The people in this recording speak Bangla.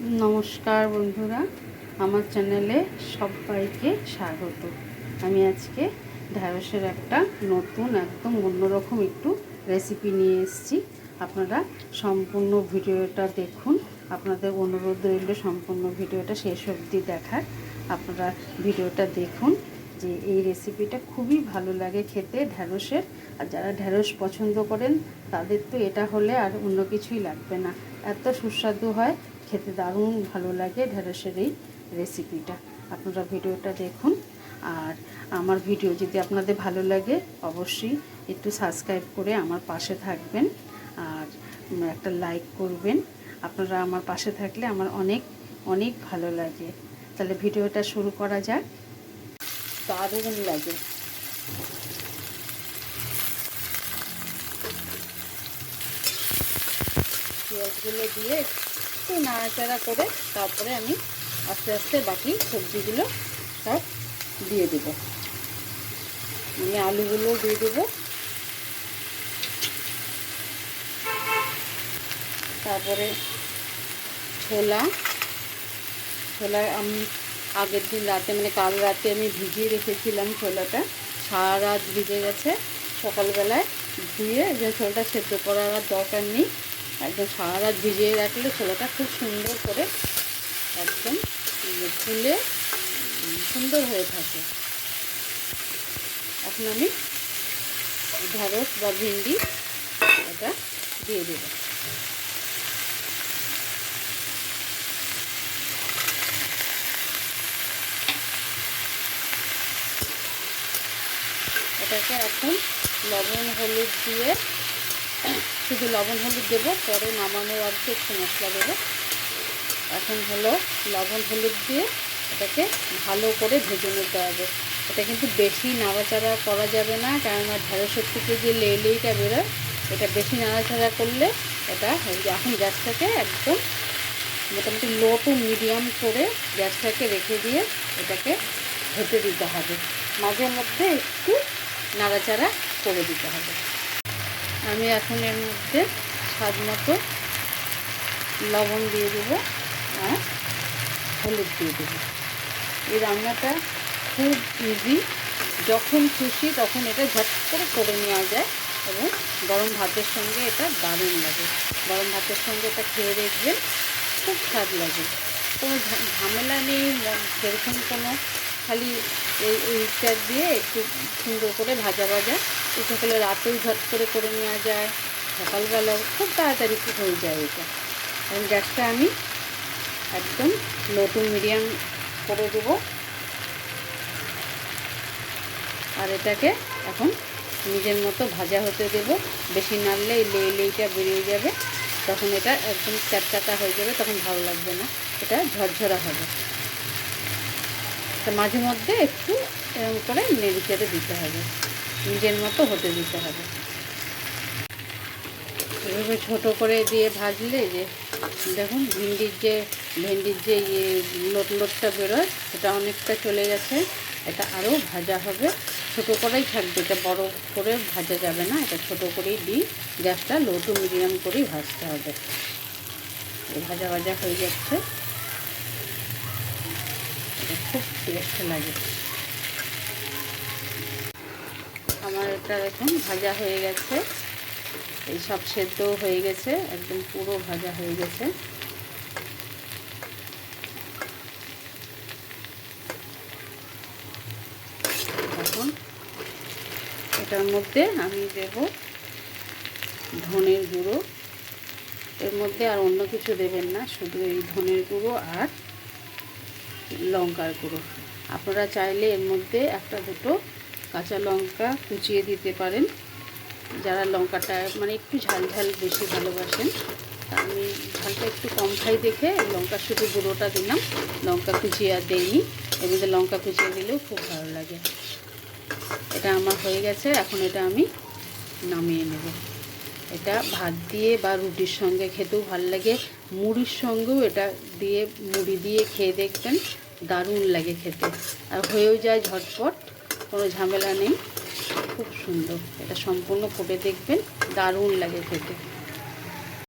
নমস্কার বন্ধুরা, আমার চ্যানেলে সবাইকে স্বাগত। আমি আজকে ঢ্যাঁড়সের একটা নতুন, একদম অন্যরকম একটু রেসিপি নিয়ে এসেছি। আপনারা সম্পূর্ণ ভিডিওটা দেখুন। আপনাদের অনুরোধ রইল সম্পূর্ণ ভিডিওটা শেষ অবধি দেখার। আপনারা ভিডিওটা দেখুন যে এই রেসিপিটা খুবই ভালো লাগে খেতে ঢ্যাঁড়সের। আর যারা ঢ্যাঁড়স পছন্দ করেন, তাদের তো এটা হলে আর অন্য কিছুই লাগবে না। এত সুস্বাদু হয়, খেতে দারুণ ভালো লাগে ঢ্যাঁড়সের এই রেসিপিটা আপনারা ভিডিওটা দেখুন। আর আমার ভিডিও যদি আপনাদের ভালো লাগে, অবশ্যই একটু সাবস্ক্রাইব করে আমার পাশে থাকবেন। আর একটা লাইক করবেন। আপনারা আমার পাশে থাকলে আমার অনেক অনেক ভালো লাগে। তাহলে ভিডিওটা শুরু করা যাক। দারুণ লাগে। পেঁয়াজগুলো দিয়ে একটু নাড়াচাড়া করে তারপরে আমি আস্তে আস্তে বাকি সবজিগুলো সব দিয়ে দেব। আমি আলুগুলো দিয়ে দেবো। তারপরে ছোলা ছোলা আমি আগের দিন রাতে মানে কাল রাতে আমি ভিজিয়ে রেখেছিলাম ছোলাটা। সারা রাত ভিজে গেছে। সকালবেলায় ধুয়ে যে ছোলাটা সেদ্ধ করার দরকার নেই একদম সারা রাত ভিজিয়ে রাখলে ছোলাটা খুব সুন্দর করে একদম ফুলে সুন্দর হয়ে থাকে। এখন আমি ঢ্যাঁড়স বা ভিন্ডি এটা দিয়ে দেবো। এটাকে এখন লবণ, হলুদ দিয়ে শুধু লবণ হলুদ দেবো, পরে নামানোর আগে একটু মশলা দেবো। এখন হলো লবণ হলুদ দিয়ে এটাকে ভালো করে ভেজে নিতে হবে। এটা কিন্তু বেশি নাড়াচাড়া করা যাবে না কেননা ঢেঁড়সের থেকে যে লেইটা বেরোয়, এটা বেশি নাড়াচাড়া করলে এটা এখন গ্যাসটাকে একদম মোটামুটি লো টু মিডিয়াম করে গ্যাসটাকে রেখে দিয়ে এটাকে হতে দিতে হবে। মাঝে মধ্যে একটু নাড়াচাড়া করে দিতে হবে। আমি এখন এর মধ্যে স্বাদ মতো লবণ দিয়ে দেবো আর হলুদ দিয়ে দেবো। এই রান্নাটা খুব ইজি যখন খুশি তখন এটা ঝট করে করে নেওয়া যায় এবং গরম ভাতের সঙ্গে এটা দারুণ লাগে। গরম ভাতের সঙ্গে এটা খেয়ে দেখবেন খুব স্বাদ লাগে। কোনো ঝামেলা নেই সেরকম কোনো খালি এই এইটা দিয়ে একটু সুন্দর করে ভাজা ভাজা। এটা হলে রাতেও ঝট করে করে নেওয়া যায়, সকালবেলাও খুব তাড়াতাড়ি হয়ে যায় এটা। এবং গ্যাসটা আমি একদম নতুন মিডিয়াম করে দেবো। আর এটাকে এখন নিজের মতো ভাজা হতে দেব। বেশি নাড়লে এই লেই লেইটা বেরিয়ে যাবে। তখন এটা একদম চ্যাপচাটা হয়ে যাবে, তখন ভালো লাগবে না। এটা ঝরঝরা হবে। তা মাঝে মধ্যে একটু এরকম করে নেড়ে চেড়ে দিতে হবে। নিজের মতো হতে দিতে হবে। এভাবে ছোট করে দিয়ে ভাজলে যে, দেখুন, ভিন্ডির যে, ভেন্ডির যে ইয়ে লোট, লোটটা বেরোয়, সেটা অনেকটা চলে গেছে। এটা আরও ভাজা হবে। ছোট করেই থাকবে। এটা বড় করে ভাজা যাবে না। এটা ছোট করেই দিই। গ্যাসটা লো টু মিডিয়াম করেই ভাজতে হবে। ভাজা ভাজা হয়ে যাচ্ছে। এটা খুব টেস্ট লাগে আমার এটা এখন ভাজা হয়ে গেছে। এই সব সেদ্ধও হয়ে গেছে, একদম পুরো ভাজা হয়ে গেছে। এখন এটার মধ্যে আমি দেব ধনের গুঁড়ো। এর মধ্যে আর অন্য কিছু দেবেন না, শুধু এই ধনের গুঁড়ো আর লঙ্কার গুঁড়ো। আপনারা চাইলে এর মধ্যে একটা দুটো কাঁচা লঙ্কা কুচিয়ে দিতে পারেন। যারা লঙ্কাটা মানে একটু ঝাল ঝাল বেশি ভালোবাসেন আমি ঝালটা একটু কম খাই দেখে লঙ্কা শুধু গুঁড়োটা দিলাম। লঙ্কা কুচিয়ে আর দেইনি। এর মধ্যে লঙ্কা কুচিয়ে দিলেও খুব ভালো লাগে। এটা আমার হয়ে গেছে। এখন এটা আমি নামিয়ে নেব। এটা ভাত দিয়ে বা রুটির সঙ্গে খেতেও ভালো লাগে। মুড়ির সঙ্গেও এটা দিয়ে মুড়ি দিয়ে খেয়ে দেখবেন। দারুণ লাগে খেতে। আর হয়েও যায় ঝটপট, কোনো ঝামেলা নেই। খুব সুন্দর, এটা সম্পূর্ণ ফুটে দেখবেন, দারুণ লাগে খেতে।